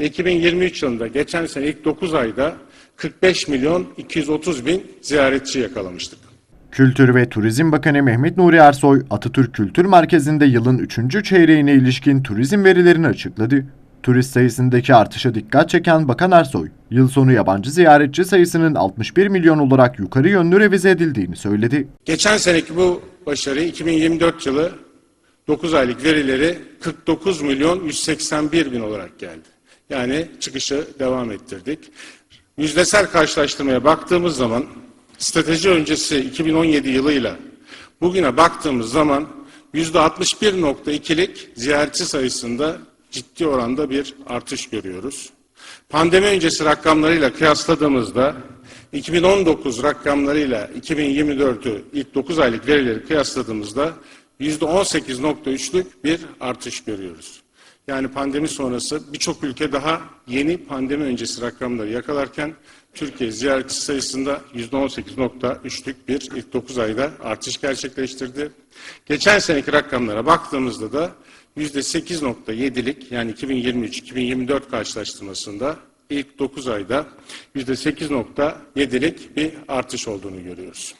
Ve 2023 yılında geçen sene ilk 9 ayda 45 milyon 230 bin ziyaretçi yakalamıştık. Kültür ve Turizm Bakanı Mehmet Nuri Ersoy, Atatürk Kültür Merkezi'nde yılın 3. çeyreğine ilişkin turizm verilerini açıkladı. Turist sayısındaki artışa dikkat çeken Bakan Ersoy, yıl sonu yabancı ziyaretçi sayısının 61 milyon olarak yukarı yönlü revize edildiğini söyledi. Geçen seneki bu başarı 2024 yılı 9 aylık verileri 49 milyon 181 bin olarak geldi. Yani çıkışı devam ettirdik. Yüzdesel karşılaştırmaya baktığımız zaman strateji öncesi 2017 yılıyla bugüne baktığımız zaman %61.2'lik ziyaretçi sayısında ciddi oranda bir artış görüyoruz. Pandemi öncesi rakamlarıyla kıyasladığımızda 2019 rakamlarıyla 2024'ü ilk 9 aylık verileri kıyasladığımızda %18.3'lük bir artış görüyoruz. Yani pandemi sonrası birçok ülke daha yeni pandemi öncesi rakamları yakalarken Türkiye ziyaretçi sayısında %18.3'lük bir ilk 9 ayda artış gerçekleştirdi. Geçen seneki rakamlara baktığımızda da %8.7'lik yani 2023-2024 karşılaştırmasında ilk 9 ayda %8.7'lik bir artış olduğunu görüyoruz.